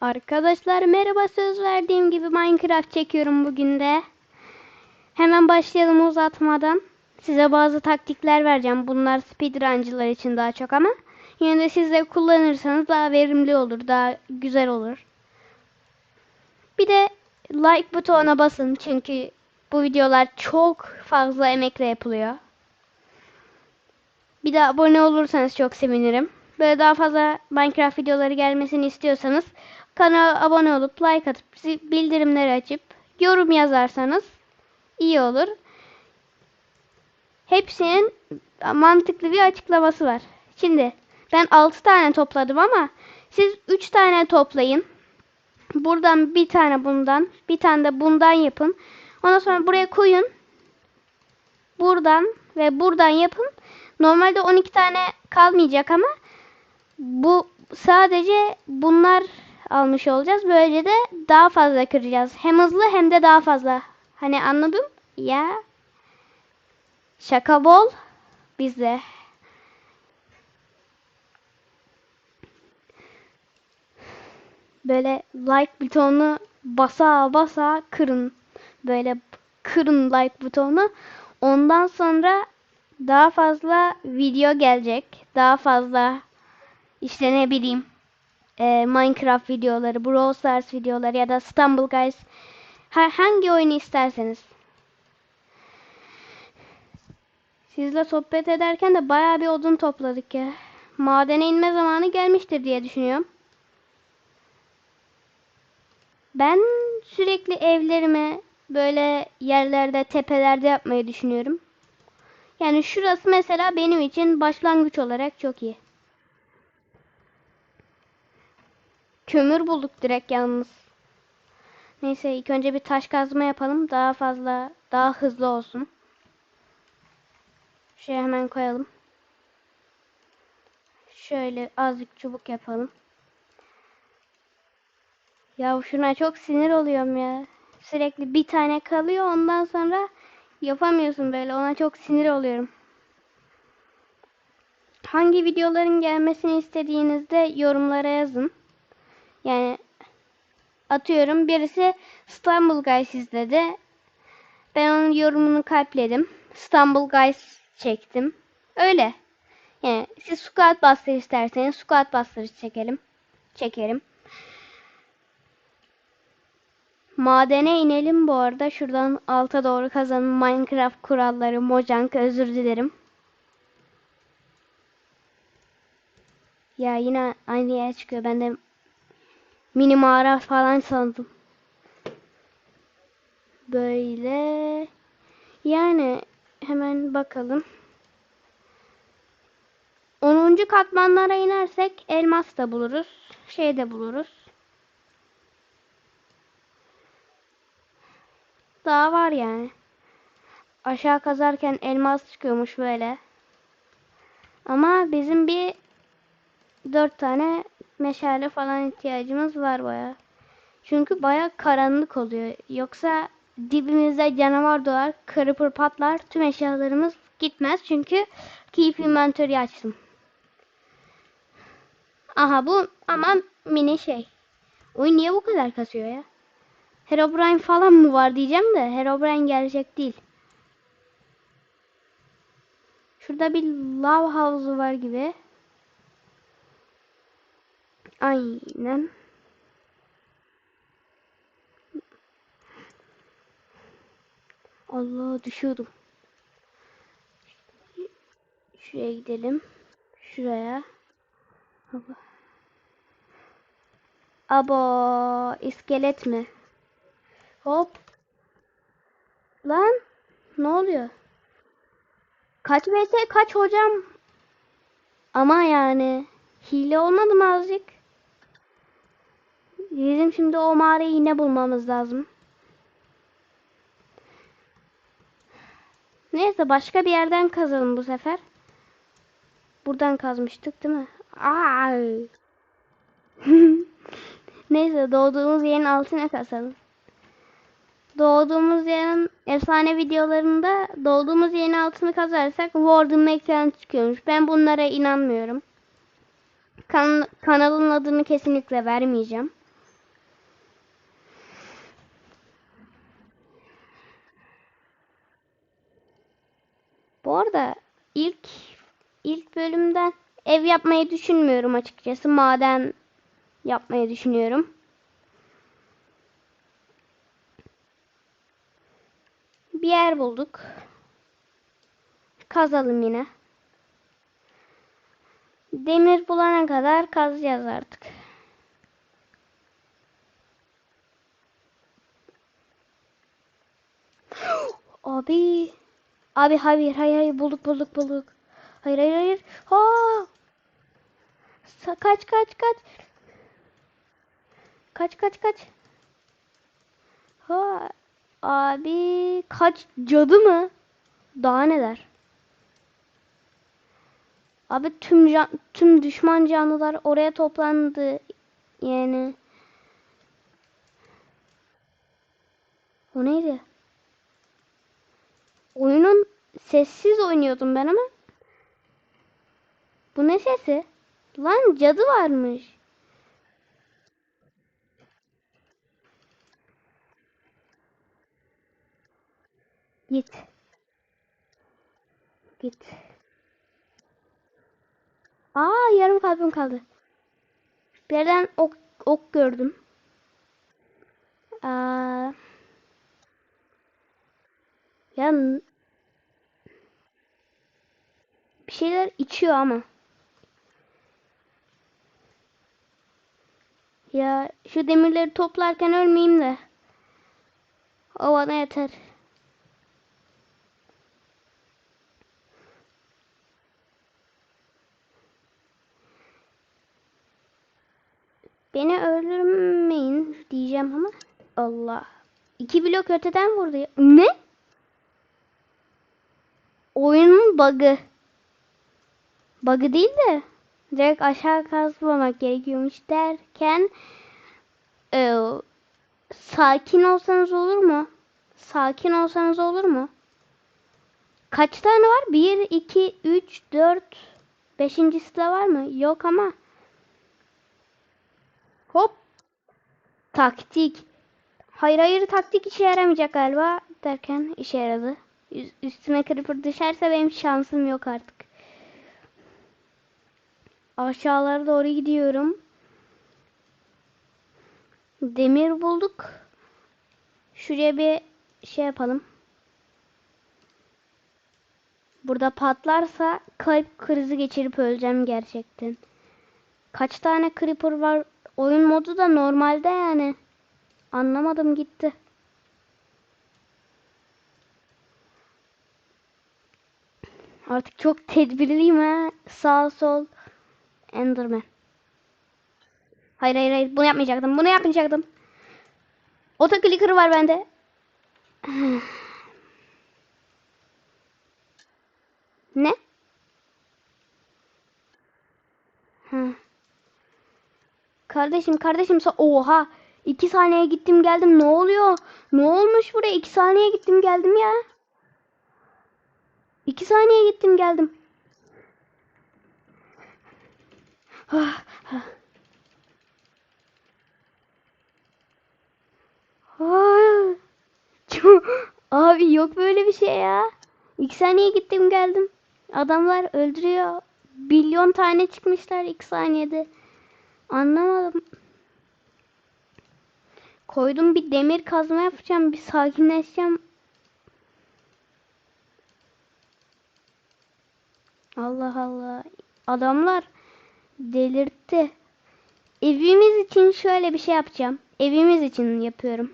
Arkadaşlar merhaba söz verdiğim gibi Minecraft çekiyorum bugün de. Hemen başlayalım uzatmadan. Size bazı taktikler vereceğim. Bunlar speedruncılar için daha çok ama yine de siz de kullanırsanız daha verimli olur, daha güzel olur. Bir de like butonuna basın çünkü bu videolar çok fazla emekle yapılıyor. Bir de abone olursanız çok sevinirim. Böyle daha fazla Minecraft videoları gelmesini istiyorsanız kanala abone olup like atıp bildirimleri açıp yorum yazarsanız iyi olur. Hepsinin mantıklı bir açıklaması var. Şimdi ben 6 tane topladım ama siz 3 tane toplayın. Buradan bir tane bundan, bir tane de bundan yapın. Ondan sonra buraya koyun. Buradan ve buradan yapın. Normalde 12 tane kalmayacak ama bu sadece bunlar almış olacağız. Böylece de daha fazla kıracağız. Hem hızlı hem de daha fazla. Hani anladım ya. Şaka bol bizde. Böyle like butonunu basa basa kırın. Böyle kırın like butonunu. Ondan sonra daha fazla video gelecek. Daha fazla işte ne bileyim e, Minecraft videoları, Brawl Stars videoları ya da Stumble Guys hangi oyunu isterseniz. Sizle sohbet ederken de bayağı bir odun topladık ya. Madene inme zamanı gelmiştir diye düşünüyorum. Ben sürekli evlerimi böyle yerlerde, tepelerde yapmayı düşünüyorum. Yani şurası mesela benim için başlangıç olarak çok iyi. Kömür bulduk direkt yalnız. Neyse ilk önce bir taş kazma yapalım. Daha fazla, daha hızlı olsun. Şuraya hemen koyalım. Şöyle azıcık çubuk yapalım. Ya şuna çok sinir oluyorum ya. Sürekli bir tane kalıyor ondan sonra yapamıyorsun böyle. Ona çok sinir oluyorum. Hangi videoların gelmesini istediğinizde yorumlara yazın. Yani atıyorum birisi İstanbul Guys izledi. Ben onun yorumunu kalpledim. İstanbul Guys çektim. Öyle. Yani siz Squad Buster isterseniz Squad Buster çekelim. Çekerim. Madene inelim bu arada. Şuradan alta doğru kazanın Minecraft kuralları Mojang özür dilerim. Ya yine aynı yer çıkıyor. Ben de mini mağara falan sandım. Böyle yani hemen bakalım. 10. katmanlara inersek elmas da buluruz. Şey de buluruz. Daha var yani. Aşağı kazarken elmas çıkıyormuş böyle. Ama bizim bir dört tane meşale falan ihtiyacımız var baya. Çünkü baya karanlık oluyor. Yoksa dibimizde canavar doğar, kırpır patlar, tüm eşyalarımız gitmez. Çünkü keep inventory açtım. Aha bu ama mini şey. Oyun niye bu kadar kasıyor ya? Herobrine falan mı var diyeceğim de Herobrine gelecek değil. Şurada bir lav havuzu var gibi. Aynen. Allah düşüyordum. Şuraya gidelim. Şuraya. Abo. Abo iskelet mi? Hop. Lan ne oluyor? Kaç vs kaç hocam? Ama yani hile olmadı mı azıcık? Bizim şimdi o mağarayı yine bulmamız lazım. Neyse başka bir yerden kazalım bu sefer. Buradan kazmıştık değil mi? Aa. Neyse doğduğumuz yerin altına kazalım. Doğduğumuz yerin efsane videolarında doğduğumuz yerin altını kazarsak Warden Mekan çıkıyormuş. Ben bunlara inanmıyorum. Kan kanalın adını kesinlikle vermeyeceğim. Arada ilk ilk bölümden ev yapmayı düşünmüyorum açıkçası. Maden yapmayı düşünüyorum. Bir yer bulduk. Kazalım yine. Demir bulana kadar kazacağız artık. Abi. Abi hayır hayır hayır bulduk bulduk bulduk. Hayır hayır hayır. Ha. Kaç kaç kaç. Kaç kaç kaç. Ha. Abi kaç cadı mı? Daha neler? Abi tüm can, tüm düşman canlılar oraya toplandı. Yani o neydi? Oyunun sessiz oynuyordum ben ama. Bu ne sesi? Lan cadı varmış. Git. Git. Aa yarım kalbim kaldı. Bir ok, ok gördüm. Aa, ya bir şeyler içiyor ama. Ya şu demirleri toplarken ölmeyeyim de. O bana yeter. Beni öldürmeyin diyeceğim ama. Allah. İki blok öteden vurdu ya. Ne? Oyunun bug'ı. Bug'ı değil de direkt aşağı kazmamak gerekiyormuş derken e, sakin olsanız olur mu? Sakin olsanız olur mu? Kaç tane var? 1, 2, 3, 4, beşincisi de var mı? Yok ama. Hop. Taktik. Hayır hayır taktik işe yaramayacak galiba derken işe yaradı. Üstüme creeper düşerse benim şansım yok artık. Aşağılara doğru gidiyorum. Demir bulduk. Şuraya bir şey yapalım. Burada patlarsa kalp krizi geçirip öleceğim gerçekten. Kaç tane creeper var? Oyun modu da normalde yani. Anlamadım gitti. Artık çok tedbirliyim ha. Sağ sol. Enderman. Hayır hayır hayır. Bunu yapmayacaktım. Bunu yapmayacaktım. Auto clicker var bende. ne? Kardeşim kardeşim sa- oha. iki saniye gittim geldim ne oluyor? Ne olmuş buraya? iki saniye gittim geldim ya. İki saniye gittim geldim. Ah, ah. Ah. Çok- Abi yok böyle bir şey ya. İki saniye gittim geldim. Adamlar öldürüyor. Milyon tane çıkmışlar iki saniyede. Anlamadım. Koydum bir demir kazma yapacağım. Bir sakinleşeceğim. Allah Allah. Adamlar delirtti. Evimiz için şöyle bir şey yapacağım. Evimiz için yapıyorum.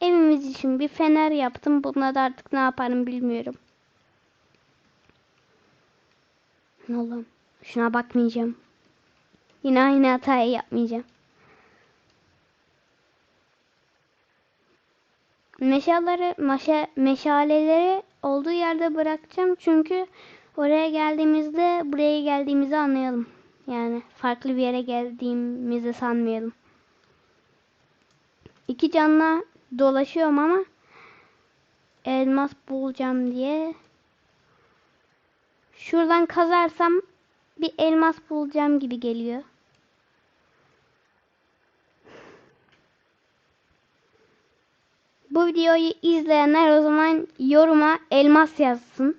Evimiz için bir fener yaptım. Bununla da artık ne yaparım bilmiyorum. Allah'ım. Şuna bakmayacağım. Yine aynı hatayı yapmayacağım. Meşalleri, meşe, meşaleleri olduğu yerde bırakacağım. Çünkü oraya geldiğimizde buraya geldiğimizi anlayalım. Yani farklı bir yere geldiğimizi sanmayalım. İki canla dolaşıyorum ama elmas bulacağım diye. Şuradan kazarsam bir elmas bulacağım gibi geliyor. Bu videoyu izleyenler o zaman yoruma elmas yazsın.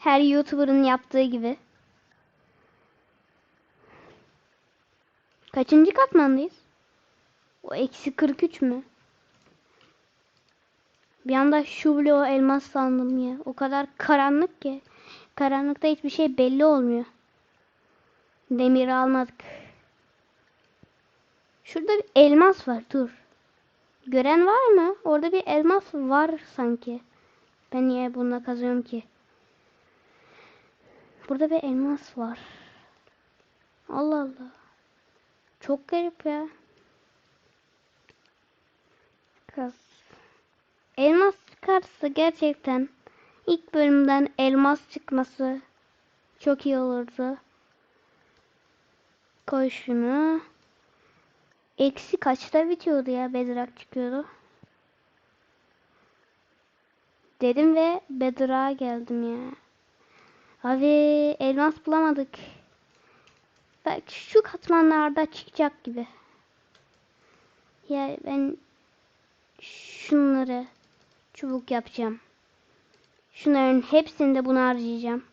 Her YouTuber'ın yaptığı gibi. Kaçıncı katmandayız? O eksi 43 mü? Bir anda şu bloğu elmas sandım ya. O kadar karanlık ki. Karanlıkta hiçbir şey belli olmuyor. Demir almadık. Şurada bir elmas var. Dur. Gören var mı? Orada bir elmas var sanki. Ben niye bununla kazıyorum ki? Burada bir elmas var. Allah Allah. Çok garip ya. Kaz. Elmas çıkarsa gerçekten ilk bölümden elmas çıkması çok iyi olurdu. Koy şunu. Eksi kaçta bitiyordu ya bedrak çıkıyordu. Dedim ve bedroğa geldim ya. Abi elmas bulamadık. Belki şu katmanlarda çıkacak gibi. Ya ben şunları çubuk yapacağım. Şunların hepsini de buna harcayacağım.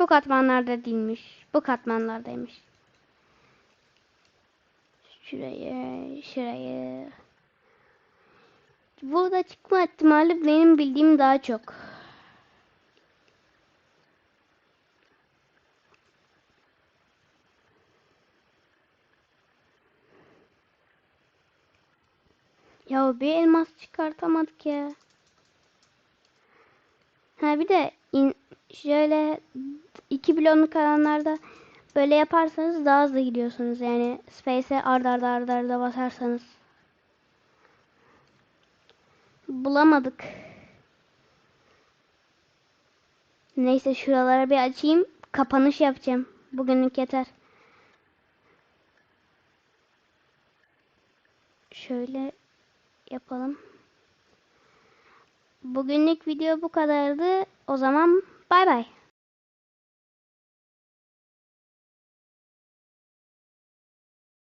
Bu katmanlarda değilmiş. Bu katmanlardaymış. Şurayı, şurayı. Burada çıkma ihtimali benim bildiğim daha çok. Ya bir elmas çıkartamadık ya. Ha bir de in, şöyle iki blokluk alanlarda böyle yaparsanız daha hızlı gidiyorsunuz. Yani space'e arda arda arda arda basarsanız. Bulamadık. Neyse şuralara bir açayım. Kapanış yapacağım. Bugünlük yeter. Şöyle yapalım. Bugünlük video bu kadardı. O zaman bay bay.